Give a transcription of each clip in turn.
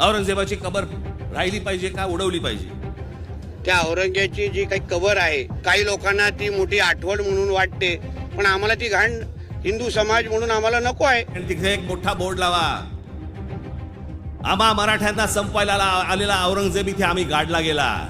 औरंगजेबाची कबर राहिली पाहिजे का उडवली पाहिजे? त्या औरंगजेबाची जी काही कबर आहे काही लोकांना ती मोठी आठवण म्हणून वाटते पण आम्हाला ती घाण हिंदू समाज म्हणून आम्हाला नको आहे. आणि तिथे एक मोठा बोर्ड लावा. आम्हा मराठ्यांना संपवायला ला- आलेला औरंगजेब इथे आम्ही गाडला गेला.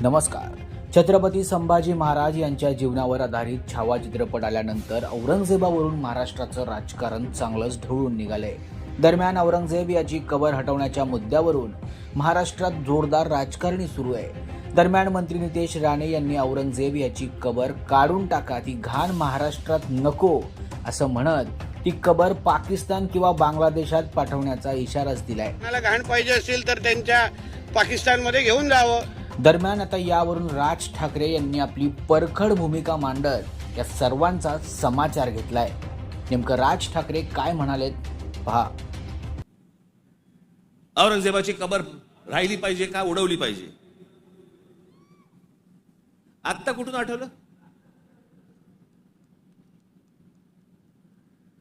नमस्कार. छत्रपती संभाजी महाराज यांच्या जीवनावर आधारित छावा चित्रपट आल्यानंतर औरंगजेबावरून महाराष्ट्राचं राजकारण चांगलंच ढवळून निघालंय. दरम्यान औरंगजेब याची कबर हटवण्याच्या मुद्द्यावरून महाराष्ट्रात जोरदार राजकारणी सुरू आहे. दरम्यान मंत्री नितेश राणे यांनी औरंगजेब याची कबर काढून टाका ती घाण महाराष्ट्रात नको असं म्हणत ती कबर पाकिस्तान किंवा बांगलादेशात पाठवण्याचा इशाराच दिलाय. घाण पाहिजे असेल तर त्यांच्या पाकिस्तानमध्ये घेऊन जावं. दरम्यान आता यावरून राज ठाकरे यांनी आपली परखड भूमिका मांडत या सर्वांचा समाचार घेतलाय. नेमकं राज ठाकरे काय म्हणालेत पहा. औरंगजेबाची कबर राहिली पाहिजे का उडवली पाहिजे? आत्ता कुठून आठवलं?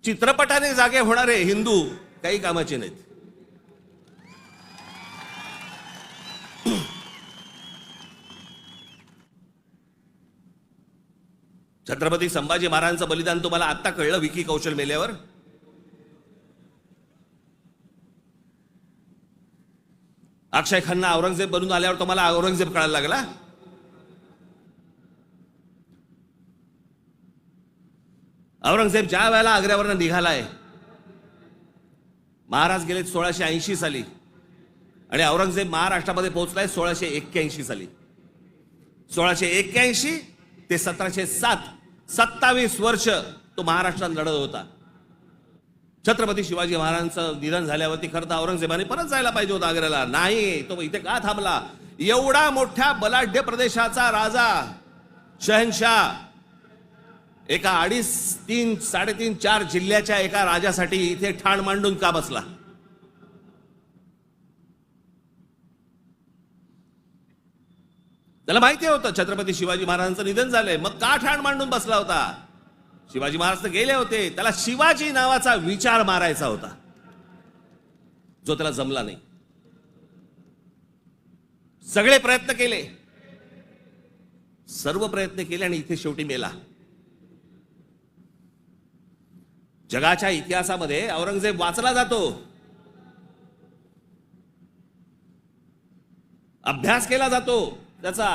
चित्रपटाने जागे होणारे हिंदू काही कामाचे नाहीत. छत्रपती संभाजी महाराजांचं बलिदान तुम्हाला आत्ता कळलं विकी कौशल मेल्यावर? अक्षय खन्ना औरंगजेब बनून आल्यावर तुम्हाला औरंगजेब कळायला लागला? औरंगजेब ज्या वेळेला आग्र्यावरनं निघालाय महाराज गेले सोळाशे ऐंशी साली. आणि औरंगजेब महाराष्ट्रामध्ये पोहोचलाय सोळाशे एक्क्याऐंशी साली. सोळाशे एक्क्याऐंशी ते सतराशे सात सत्तावीस वर्ष तो महाराष्ट्रात लढत होता. छत्रपती शिवाजी महाराजांचं निधन झाल्यावरती खरं तर औरंगजेबाने परत जायला पाहिजे होता आग्र्याला. नाही तो इथे का थांबला? एवढा मोठ्या बलाढ्य प्रदेशाचा राजा शहनशाह एका अडीच तीन साडेतीन चार जिल्ह्याच्या एका राजासाठी इथे ठाण मांडून का बसला? त्याला माहिती होतं छत्रपती शिवाजी महाराजांचं निधन झालंय. मग का ठाण मांडून बसला होता. शिवाजी महाराज तर गेले होते. त्याला शिवाजी नावाचा विचार मारायचा होता. जो त्याला जमला नाही. सगळे प्रयत्न केले. सर्व प्रयत्न केले आणि इथे शेवटी मेला. जगाच्या इतिहासामध्ये औरंगजेब वाचला जातो. अभ्यास केला जातो. त्याचा.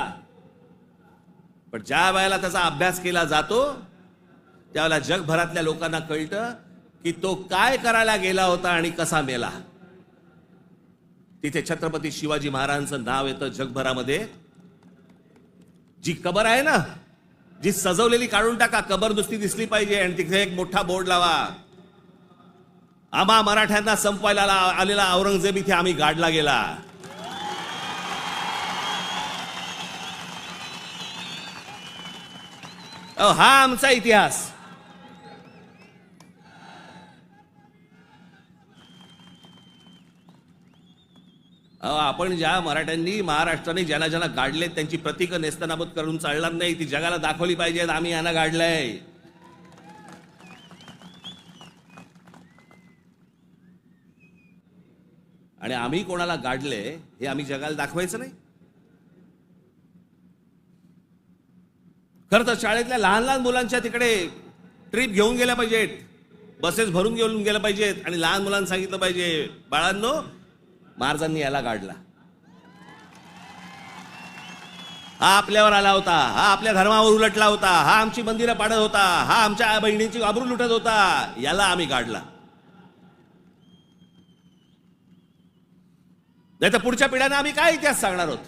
पण ज्या वेळेला त्याचा अभ्यास केला जातो त्यावेळेला जगभरातल्या लोकांना कळतं की तो काय करायला गेला होता आणि कसा मेला. तिथे छत्रपती शिवाजी महाराजांचं नाव येतं जगभरामध्ये. जी कबर आहे ना जी सजवलेली काढून टाका कबर नुसती दिसली पाहिजे आणि तिथे एक मोठा बोर्ड लावा. आम्हा मराठ्यांना संपवायला आलेला औरंगजेब इथे आम्ही गाडला गेला. अहो, हा आमचा इतिहास. अहो, आपण ज्या मराठ्यांनी महाराष्ट्राने ज्यांना ज्यांना गाडले त्यांची प्रतीक नेस्तनाबूत करून चालणार नाही ती जगाला दाखवली पाहिजेत आम्ही यांना गाडलंय. आणि आम्ही कोणाला गाडले हे आम्ही जगाला दाखवायचं नाही. खरं तर शाळेतल्या लहान लहान मुलांच्या तिकडे ट्रिप घेऊन गेल्या पाहिजेत. बसेस भरून घेऊन गेल्या पाहिजेत आणि लहान मुलांना सांगितलं पाहिजे बाळांनो महाराजांनी याला गाडला. हा आपल्यावर आला होता हा आपल्या धर्मावर उलटला होता हा आमची मंदिरं पाडत होता हा आमच्या बहिणींची आबरू लुटत होता याला आम्ही गाडला. नाही तर पुढच्या पिढ्यांना आम्ही काय इतिहास सांगणार आहोत?